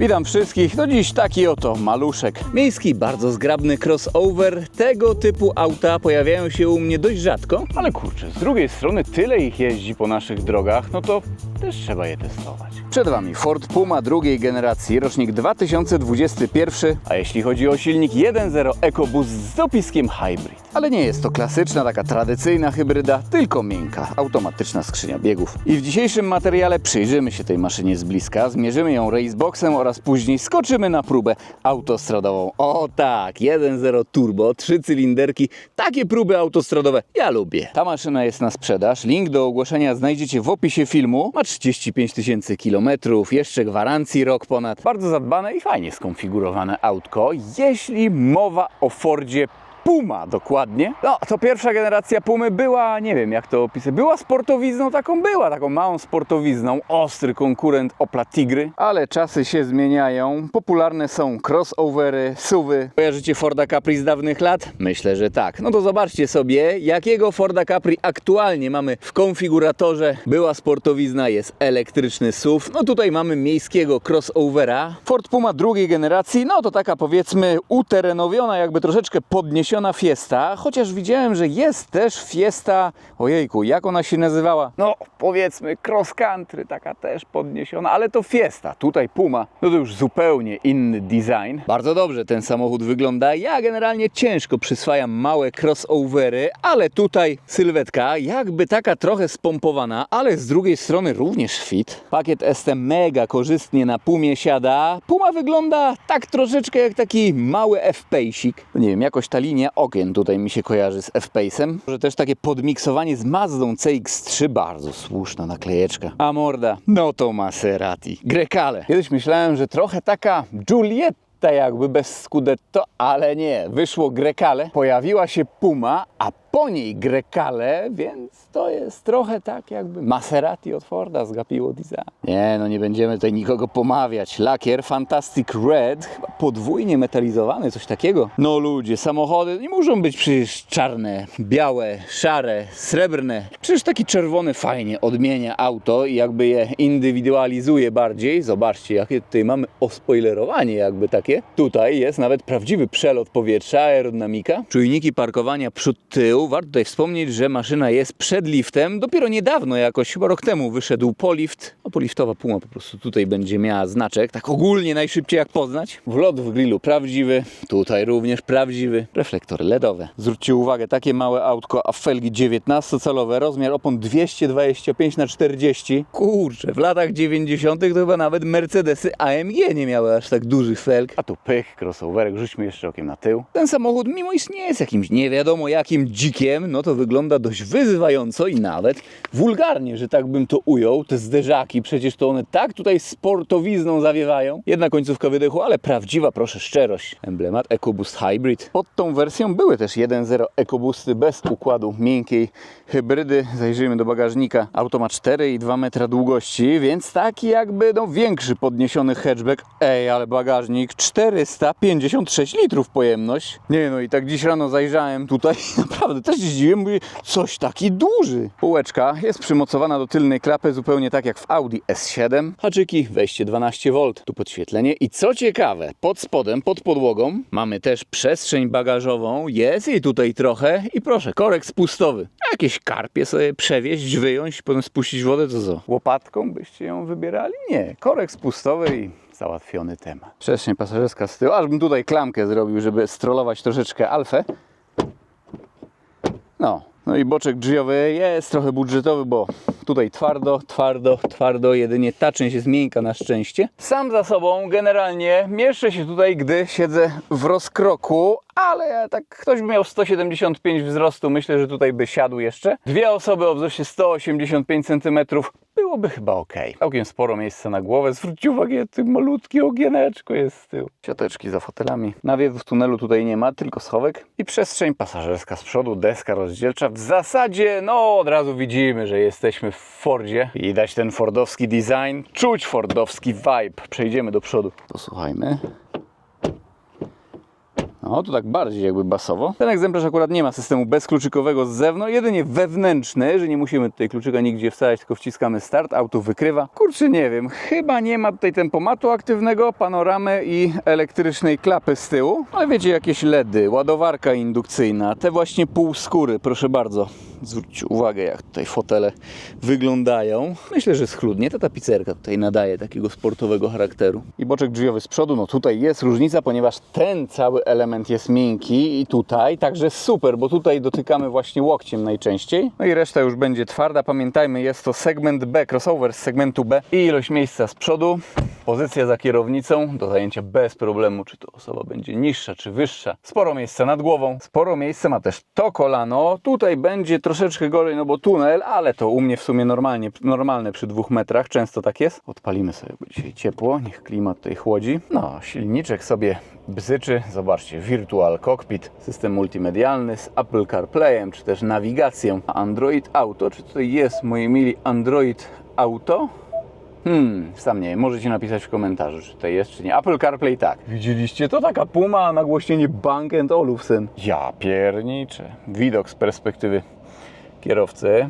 Witam wszystkich. No dziś taki oto maluszek. Miejski, bardzo zgrabny crossover. Tego typu auta pojawiają się u mnie dość rzadko. Ale kurczę, z drugiej strony tyle ich jeździ po naszych drogach, no to też trzeba je testować. Przed Wami Ford Puma drugiej generacji, rocznik 2021, a jeśli chodzi o silnik 1.0 EcoBoost z dopiskiem Hybrid. Ale nie jest to klasyczna, taka tradycyjna hybryda, tylko miękka, automatyczna skrzynia biegów. I w dzisiejszym materiale przyjrzymy się tej maszynie z bliska, zmierzymy ją raceboxem oraz później skoczymy na próbę autostradową. O tak, 1.0 turbo, trzy cylinderki, takie próby autostradowe ja lubię. Ta maszyna jest na sprzedaż, link do ogłoszenia znajdziecie w opisie filmu. Ma 35 tysięcy kilometrów, jeszcze gwarancji rok ponad. Bardzo zadbane i fajnie skonfigurowane autko, jeśli mowa o Fordzie Puma dokładnie. No, to pierwsza generacja Pumy była, nie wiem jak to opisać, była sportowizną, taką była, taką małą sportowizną, ostry konkurent Opla Tigry, ale czasy się zmieniają, popularne są crossovery, SUVy. Kojarzycie Forda Capri z dawnych lat? Myślę, że tak. No to zobaczcie sobie, jakiego Forda Capri aktualnie mamy w konfiguratorze. Była sportowizna, jest elektryczny SUV, no tutaj mamy miejskiego crossovera. Ford Puma drugiej generacji, no to taka powiedzmy uterenowiona, jakby troszeczkę podniesiona Fiesta, chociaż widziałem, że jest też Fiesta, ojejku, jak ona się nazywała? No powiedzmy cross country, taka też podniesiona, ale to Fiesta, tutaj Puma, no to już zupełnie inny design. Bardzo dobrze ten samochód wygląda, ja generalnie ciężko przyswajam małe crossovery, ale tutaj sylwetka jakby taka trochę spompowana, ale z drugiej strony również fit. Pakiet ST mega korzystnie na Pumie siada, Puma wygląda tak troszeczkę jak taki mały F-Pace'ik. Nie wiem, jakoś ta linia okien tutaj mi się kojarzy z F-Pace'em. Może też takie podmiksowanie z Mazdą CX-3, bardzo słuszna naklejeczka. A morda, no to Maserati. Grecale. Kiedyś myślałem, że trochę taka Giulietta jakby bez Scudetto, ale nie. Wyszło Grecale, pojawiła się Puma, a po niej Grecale, więc to jest trochę tak jakby Maserati od Forda zgapiło design. Nie, no nie będziemy tutaj nikogo pomawiać. Lakier Fantastic Red, chyba podwójnie metalizowany, coś takiego. No ludzie, samochody nie muszą być przecież czarne, białe, szare, srebrne. Przecież taki czerwony fajnie odmienia auto i jakby je indywidualizuje bardziej. Zobaczcie, jakie tutaj mamy ospoilerowanie jakby takie. Tutaj jest nawet prawdziwy przelot powietrza, aerodynamika. Czujniki parkowania Warto tutaj wspomnieć, że maszyna jest przed liftem. Dopiero niedawno, jakoś chyba rok temu, wyszedł polift. No, poliftowa Puma po prostu tutaj będzie miała znaczek. Tak ogólnie najszybciej jak poznać. Wlot w grillu prawdziwy. Tutaj również prawdziwy. Reflektory LEDowe. Zwróćcie uwagę, takie małe autko, a felgi 19-calowe, rozmiar opon 225 na 40 Kurczę, w latach 90. to chyba nawet Mercedesy AMG nie miały aż tak dużych felg. A tu pych, crossoverek, rzućmy jeszcze okiem na tył. Ten samochód, mimo iż nie jest jakimś nie wiadomo jakim no to wygląda dość wyzywająco i nawet wulgarnie, że tak bym to ujął. Te zderzaki, przecież to one tak tutaj sportowizną zawiewają. Jedna końcówka wydechu, ale prawdziwa, proszę, szczerość. Emblemat EcoBoost Hybrid. Pod tą wersją były też 1.0 EcoBoosty bez układu miękkiej hybrydy. Zajrzyjmy do bagażnika. Auto ma 4,2 metra długości, więc taki jakby no, większy podniesiony hatchback. Ej, ale bagażnik 456 litrów pojemność. Nie no i tak dziś rano zajrzałem tutaj naprawdę też się zdziwiłem, mówię, coś taki duży. Półeczka jest przymocowana do tylnej klapy zupełnie tak jak w Audi S7. Haczyki, wejście 12V, tu podświetlenie i co ciekawe, pod spodem, pod podłogą mamy też przestrzeń bagażową, jest jej tutaj trochę i proszę, korek spustowy. Jakieś karpie sobie przewieźć, wyjąć, potem spuścić wodę, to co? Łopatką byście ją wybierali? Nie, korek spustowy i załatwiony temat. Przestrzeń pasażerska z tyłu, aż bym tutaj klamkę zrobił, żeby strollować troszeczkę alfę. No, no i boczek drzwiowy jest trochę budżetowy, bo tutaj twardo, twardo, twardo, jedynie ta część jest miękka na szczęście. Sam za sobą generalnie mieszczę się tutaj, gdy siedzę w rozkroku, ale tak ktoś by miał 175 wzrostu, myślę, że tutaj by siadł jeszcze. Dwie osoby o wzroście 185 cm byłoby chyba ok. Całkiem sporo miejsca na głowę. Zwróćcie uwagę, to malutkie ogieneczko jest z tyłu. Siateczki za fotelami. Nawiewu w tunelu tutaj nie ma, tylko schowek. I przestrzeń pasażerska z przodu, deska rozdzielcza. W zasadzie, no od razu widzimy, że jesteśmy w Fordzie. Widać ten fordowski design. Czuć fordowski vibe. Przejdziemy do przodu. Posłuchajmy. No, to tak bardziej jakby basowo. Ten egzemplarz akurat nie ma systemu bezkluczykowego z zewnątrz, jedynie wewnętrzny, że nie musimy tutaj kluczyka nigdzie wstawiać, tylko wciskamy start, auto wykrywa. Kurczę, nie wiem, chyba nie ma tutaj tempomatu aktywnego, panoramy i elektrycznej klapy z tyłu. Ale wiecie, jakieś LEDy, ładowarka indukcyjna, te właśnie półskóry, proszę bardzo. Zwróćcie uwagę, jak tutaj fotele wyglądają. Myślę, że schludnie. Ta tapicerka tutaj nadaje takiego sportowego charakteru. I boczek drzwiowy z przodu, no tutaj jest różnica, ponieważ ten cały element jest miękki i tutaj, także super, bo tutaj dotykamy właśnie łokciem najczęściej. No i reszta już będzie twarda. Pamiętajmy, jest to segment B, crossover z segmentu B i ilość miejsca z przodu. Pozycja za kierownicą do zajęcia bez problemu, czy to osoba będzie niższa, czy wyższa. Sporo miejsca nad głową, sporo miejsca ma też to kolano. Tutaj będzie troszeczkę gorzej, no bo tunel, ale to u mnie w sumie normalnie, normalne przy dwóch metrach, często tak jest. Odpalimy sobie, bo dzisiaj ciepło, niech klimat tutaj chłodzi. No, silniczek sobie bzyczy. Zobaczcie, Virtual Cockpit, system multimedialny z Apple CarPlayem, czy też nawigacją. Android Auto, czy tutaj jest, moi mili, Android Auto? Hmm, sam nie wiem, możecie napisać w komentarzu, czy to jest, czy nie. Apple CarPlay tak. Widzieliście to? Taka puma, a nagłośnienie Bang Olufsen. Ja pierniczę. Widok z perspektywy kierowcy.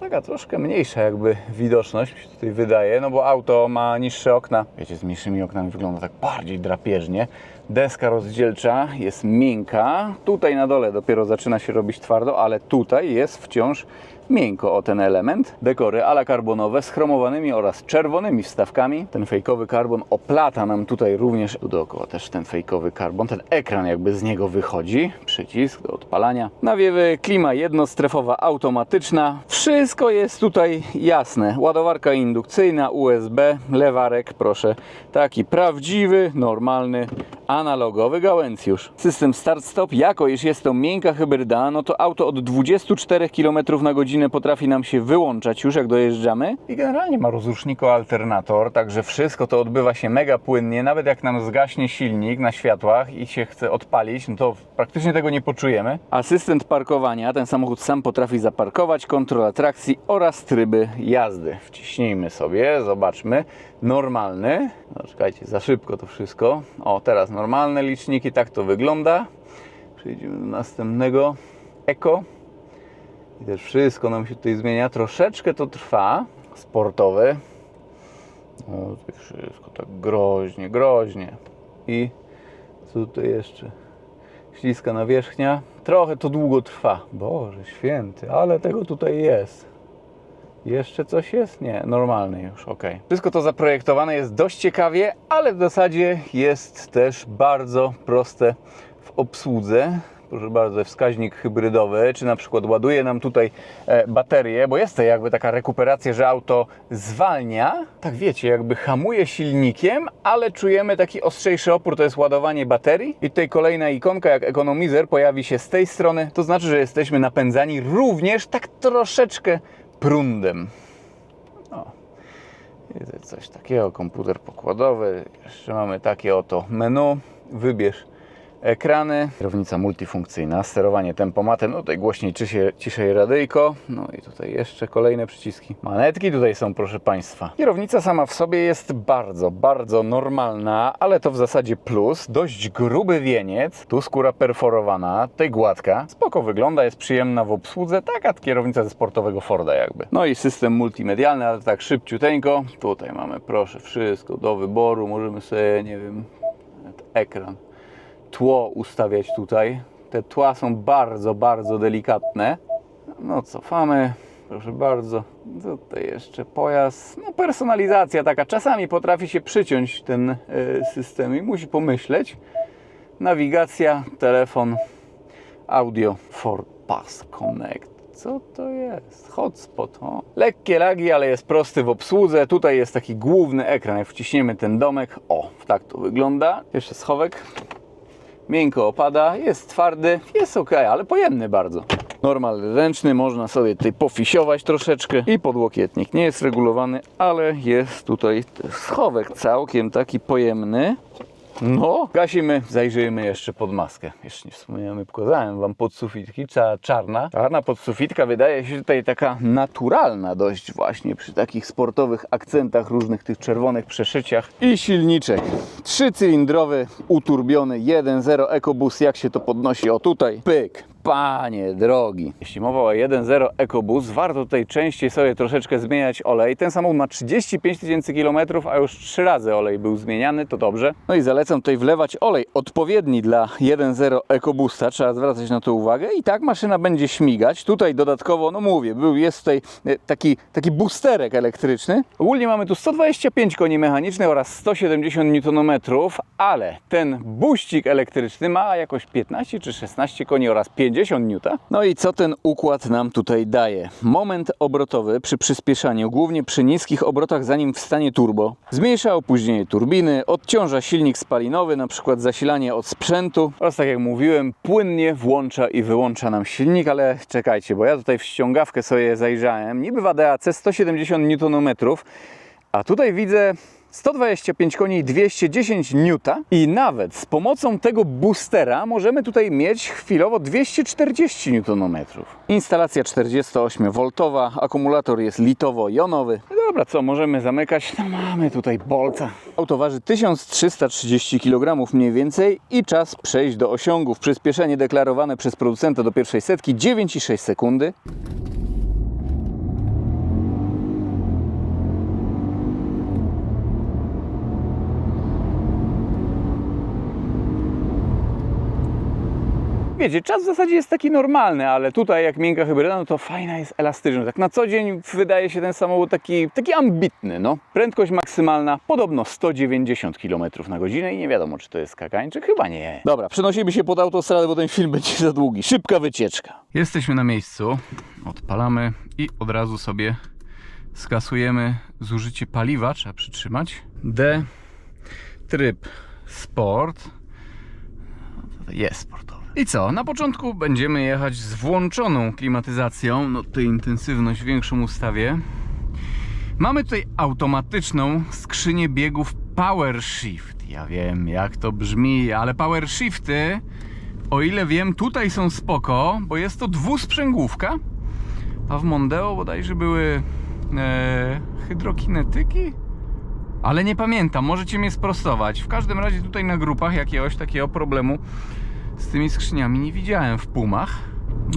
Taka troszkę mniejsza jakby widoczność mi się tutaj wydaje, no bo auto ma niższe okna. Wiecie, z mniejszymi oknami wygląda tak bardziej drapieżnie. Deska rozdzielcza jest miękka. Tutaj na dole dopiero zaczyna się robić twardo, ale tutaj jest wciąż miękko o ten element. Dekory ala karbonowe z chromowanymi oraz czerwonymi wstawkami. Ten fejkowy karbon oplata nam tutaj również tu dookoła też ten fejkowy karbon. Ten ekran jakby z niego wychodzi. Przycisk do odpalania. Nawiewy, klima jednostrefowa automatyczna. Wszystko jest tutaj jasne. Ładowarka indukcyjna, USB, lewarek, proszę. Taki prawdziwy, normalny, analogowy gałęcjusz. System start-stop, jako iż jest to miękka hybryda, no to auto od 24 km na godzinę potrafi nam się wyłączać już jak dojeżdżamy. I generalnie ma rozruszniko alternator, także wszystko to odbywa się mega płynnie. Nawet jak nam zgaśnie silnik na światłach i się chce odpalić, no to praktycznie tego nie poczujemy. Asystent parkowania, ten samochód sam potrafi zaparkować, kontrola trakcji oraz tryby jazdy. Wciśnijmy sobie, zobaczmy. Normalny. No, czekajcie, za szybko to wszystko. O, teraz normalne liczniki, tak to wygląda. Przejdziemy do następnego. Eko. I też wszystko nam się tutaj zmienia. Troszeczkę to trwa. Sportowy. O, tutaj wszystko tak groźnie, groźnie. I co tutaj jeszcze? Śliska nawierzchnia. Trochę to długo trwa. Boże święty, ale tego tutaj jest. Jeszcze coś jest? Nie, normalny już, ok. Wszystko to zaprojektowane jest dość ciekawie, ale w zasadzie jest też bardzo proste w obsłudze. Proszę bardzo, wskaźnik hybrydowy, czy na przykład ładuje nam tutaj e, baterię, bo jest to jakby taka rekuperacja, że auto zwalnia, tak wiecie, jakby hamuje silnikiem, ale czujemy taki ostrzejszy opór, to jest ładowanie baterii. I tutaj kolejna ikonka, jak ekonomizer, pojawi się z tej strony, to znaczy, że jesteśmy napędzani również tak troszeczkę prądem. O, widzę coś takiego, komputer pokładowy, jeszcze mamy takie oto menu, wybierz ekrany, kierownica multifunkcyjna, sterowanie tempomatem, no tutaj głośniej, ciszej, ciszej radyjko, no i tutaj jeszcze kolejne przyciski. Manetki tutaj są, proszę Państwa. Kierownica sama w sobie jest bardzo, bardzo normalna, ale to w zasadzie plus. Dość gruby wieniec, tu skóra perforowana, tutaj gładka. Spoko wygląda, jest przyjemna w obsłudze, taka kierownica ze sportowego Forda jakby. No i system multimedialny, ale tak szybciuteńko. Tutaj mamy, proszę, wszystko do wyboru, możemy sobie, nie wiem, ekran tło ustawiać tutaj. Te tła są bardzo, bardzo delikatne. No cofamy, proszę bardzo. Tutaj jeszcze pojazd. No personalizacja taka. Czasami potrafi się przyciąć ten e, system i musi pomyśleć. Nawigacja, telefon, audio, for Pass Connect. Co to jest? Hotspot. O. Lekkie lagi, ale jest prosty w obsłudze. Tutaj jest taki główny ekran. Jak wciśniemy ten domek, o, tak to wygląda. Jeszcze schowek miękko opada, jest twardy, jest ok, ale pojemny bardzo. Normal ręczny, można sobie tutaj pofisiować troszeczkę i podłokietnik nie jest regulowany, ale jest tutaj schowek całkiem taki pojemny. No, gasimy, zajrzyjmy jeszcze pod maskę. Jeszcze nie wspomniałem, pokazałem Wam podsufitki, czarna. Czarna podsufitka wydaje się tutaj taka naturalna dość właśnie przy takich sportowych akcentach, różnych tych czerwonych przeszyciach. I silniczek trzycylindrowy, uturbiony 1.0 EcoBoost, jak się to podnosi? O tutaj, pyk, Panie drogi, jeśli mowa o 1.0 EcoBoost, warto tutaj częściej sobie troszeczkę zmieniać olej. Ten samochód ma 35 tysięcy kilometrów, a już trzy razy olej był zmieniany, to dobrze. No i zalecam tutaj wlewać olej odpowiedni dla 1.0 EcoBoosta, trzeba zwracać na to uwagę i tak maszyna będzie śmigać. Tutaj dodatkowo, no mówię, był, jest tutaj e, taki, taki boosterek elektryczny. Ogólnie mamy tu 125 koni mechanicznych oraz 170 Nm, ale ten buścik elektryczny ma jakoś 15 czy 16 koni oraz 50 N. No i co ten układ nam tutaj daje? Moment obrotowy przy przyspieszaniu, głównie przy niskich obrotach zanim wstanie turbo. Zmniejsza opóźnienie turbiny, odciąża silnik spalinowy, na przykład zasilanie od sprzętu oraz tak jak mówiłem, płynnie włącza i wyłącza nam silnik, ale czekajcie, bo ja tutaj w ściągawkę sobie zajrzałem, niby w ADAC 170 Nm, a tutaj widzę 125 koni i 210 N i nawet z pomocą tego boostera możemy tutaj mieć chwilowo 240 Nm. Instalacja 48V, akumulator jest litowo-jonowy. No dobra, co, możemy zamykać? No mamy tutaj bolca. Auto waży 1330 kg mniej więcej i czas przejść do osiągów. Przyspieszenie deklarowane przez producenta do pierwszej setki 9,6 sekundy. Wiecie, czas w zasadzie jest taki normalny, ale tutaj jak miękka hybryda, no to fajna jest elastyczność. Tak na co dzień wydaje się ten samochód taki, taki ambitny, no. Prędkość maksymalna podobno 190 km na godzinę i nie wiadomo, czy to jest skakańczyk, chyba nie. Dobra, przenosimy się pod autostradę, bo ten film będzie za długi. Szybka wycieczka. Jesteśmy na miejscu, odpalamy i od razu sobie skasujemy zużycie paliwa, trzeba przytrzymać. D, tryb sport, jest sportowy. I co? Na początku będziemy jechać z włączoną klimatyzacją. No tutaj intensywność większą ustawię. Mamy tutaj automatyczną skrzynię biegów Power Shift. Ja wiem jak to brzmi, ale Power Shifty, o ile wiem, tutaj są spoko, bo jest to dwusprzęgłówka. A w Mondeo bodajże były e, hydrokinetyki? Ale nie pamiętam, możecie mnie sprostować. W każdym razie tutaj na grupach jakiegoś takiego problemu z tymi skrzyniami nie widziałem w Pumach.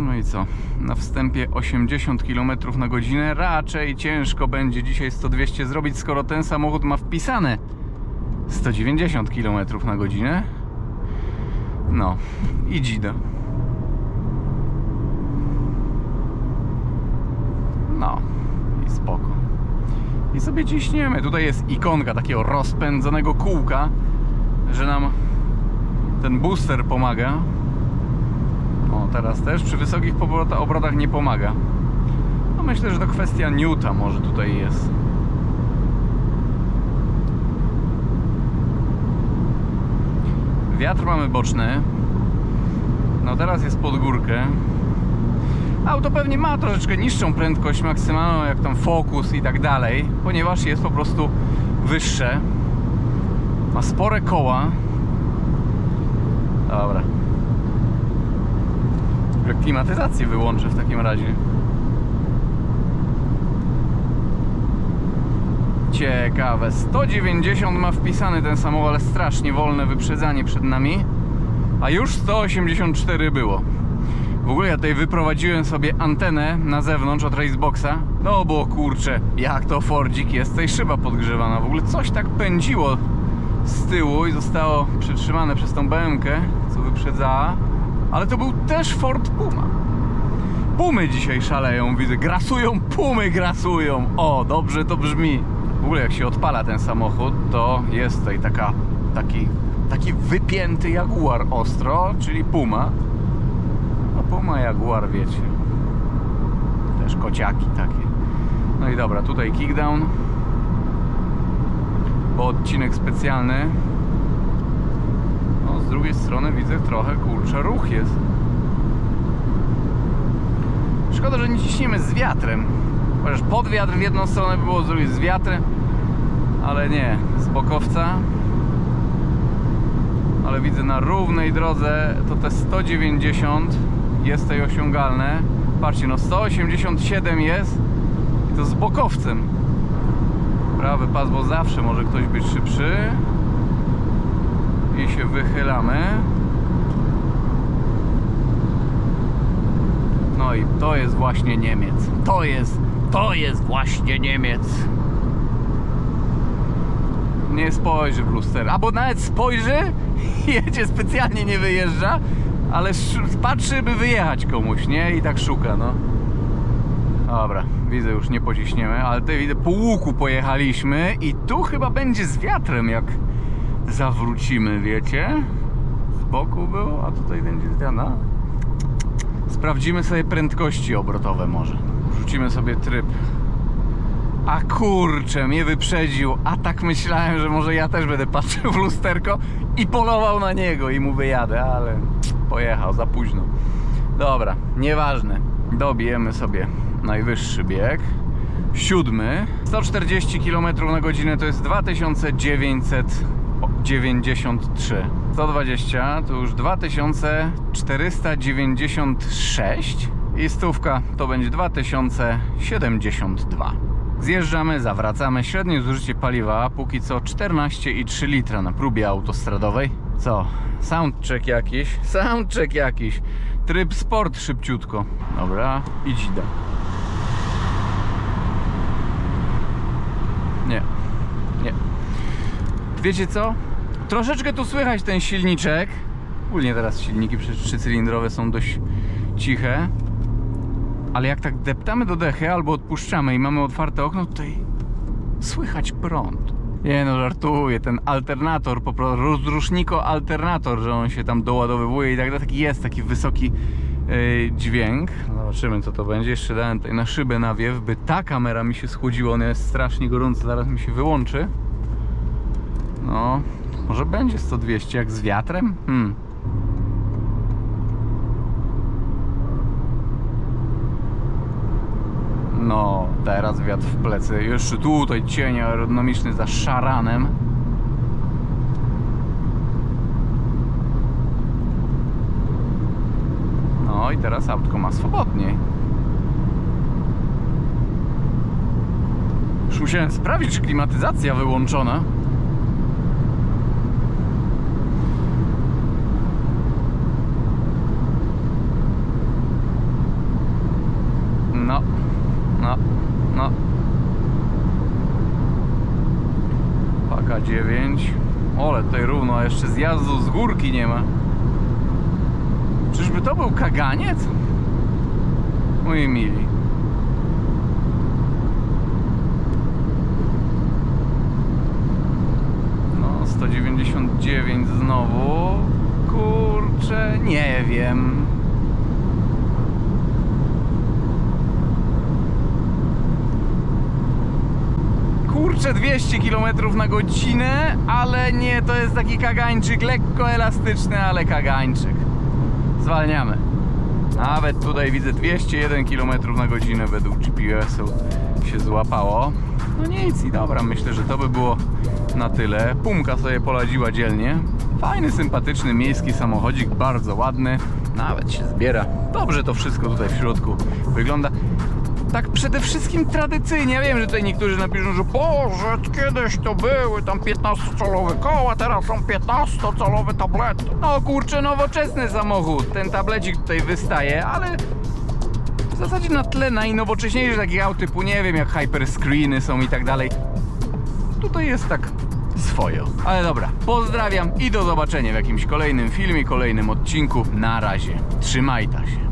No i co? Na wstępie 80 km na godzinę. Raczej ciężko będzie dzisiaj 100-200 zrobić, skoro ten samochód ma wpisane 190 km na godzinę. No i dzida. No i spoko. I sobie ciśniemy. Tutaj jest ikonka takiego rozpędzonego kółka, że nam ten booster pomaga. O, teraz też przy wysokich obrota- obrotach nie pomaga. No myślę, że to kwestia Newta może tutaj jest. Wiatr mamy boczny. No teraz jest pod górkę. Auto pewnie ma troszeczkę niższą prędkość maksymalną, jak tam Focus i tak dalej, ponieważ jest po prostu wyższe. Ma spore koła. Dobra. Klimatyzację wyłączę w takim razie. Ciekawe. 190 ma wpisany ten samochód, ale strasznie wolne wyprzedzanie przed nami. A już 184 było. W ogóle ja tutaj wyprowadziłem sobie antenę na zewnątrz od Raceboxa. No bo kurczę, jak to Fordzik jest, tutaj szyba podgrzewana. W ogóle coś tak pędziło z tyłu i zostało przytrzymane przez tą BMK, co wyprzedzała. Ale to był też Ford Puma. Pumy dzisiaj szaleją, widzę. Grasują, pumy grasują. O, dobrze to brzmi. W ogóle jak się odpala ten samochód, to jest tutaj taka, taki, taki wypięty Jaguar ostro, czyli Puma. No Puma, Jaguar, wiecie. Też kociaki takie. No i dobra, tutaj kickdown. Bo odcinek specjalny. No, z drugiej strony widzę trochę, kurczę, ruch jest. Szkoda, że nie ciśniemy z wiatrem. Chociaż pod wiatr w jedną stronę było, z drugiej z wiatrem. Ale nie, z bokowca. ale widzę na równej drodze to te 190 jest tutaj osiągalne. Patrzcie, no 187 jest i to z bokowcem. Prawy pas, bo zawsze może ktoś być szybszy. I się wychylamy. No i to jest właśnie Niemiec. To jest, to jest właśnie Niemiec. Nie spojrzy w luster. Albo nawet spojrzy, jedzie specjalnie nie wyjeżdża, ale patrzy, by wyjechać komuś, nie? I tak szuka, no. Dobra, widzę, już nie pociśniemy, ale tutaj widzę, po łuku pojechaliśmy i tu chyba będzie z wiatrem, jak zawrócimy, wiecie? Z boku był, a tutaj będzie zmiana. Sprawdzimy sobie prędkości obrotowe może. Rzucimy sobie tryb. A kurczę, mnie wyprzedził, a tak myślałem, że może ja też będę patrzył w lusterko i polował na niego i mu wyjadę, ale pojechał za późno. Dobra, nieważne. Dobijemy sobie najwyższy bieg. Siódmy. 140 km na godzinę to jest 2993. 120 to już 2496 i stówka to będzie 2072. Zjeżdżamy, zawracamy. Średnie zużycie paliwa póki co 14,3 litra na próbie autostradowej. Co? Soundcheck jakiś? Soundcheck jakiś. Tryb sport szybciutko. Dobra, idź da. Nie. Nie. Wiecie co? Troszeczkę tu słychać ten silniczek. Ogólnie teraz silniki trzycylindrowe są dość ciche. Ale jak tak deptamy do dechy albo odpuszczamy i mamy otwarte okno, tutaj słychać prąd. Nie no, żartuję, ten alternator, po prostu rozruszniko alternator, że on się tam doładowywuje i tak dalej, taki jest taki wysoki dźwięk. Zobaczymy co to będzie. Jeszcze dałem tutaj na szybę nawiew, by ta kamera mi się schłodziła, ona jest strasznie gorąca, zaraz mi się wyłączy. No, może będzie 100-200 jak z wiatrem? Hmm. No, teraz wiatr w plecy. Jeszcze tutaj cień aerodynamiczny za szaranem. I teraz autko ma swobodniej. Już musiałem sprawdzić, czy klimatyzacja wyłączona. No, no, no. Paka 9. Ole, tutaj równo, a jeszcze zjazdu z górki nie ma. Czyżby to był kaganiec? Moi mili. No, 199 znowu. Kurczę, nie wiem. kurczę 200 km na godzinę, ale nie, to jest taki kagańczyk, lekko elastyczny, ale kagańczyk. Zwalniamy. Nawet tutaj widzę 201 km na godzinę według GPS-u się złapało. No nic i dobra, myślę, że to by było na tyle. Pumka sobie poradziła dzielnie. Fajny, sympatyczny miejski samochodzik, bardzo ładny. Nawet się zbiera. Dobrze to wszystko tutaj w środku wygląda tak przede wszystkim tradycyjnie. Ja wiem, że tutaj niektórzy napiszą, że Boże, kiedyś to były tam 15-calowe koła, teraz są 15-calowe tablety. No kurczę, nowoczesny samochód. Ten tablecik tutaj wystaje, ale w zasadzie na tle najnowocześniejszych takich aut typu, nie wiem, jak hyperscreeny są i tak dalej. Tutaj jest tak swoje. Ale dobra, pozdrawiam i do zobaczenia w jakimś kolejnym filmie, kolejnym odcinku. Na razie. Trzymajta się.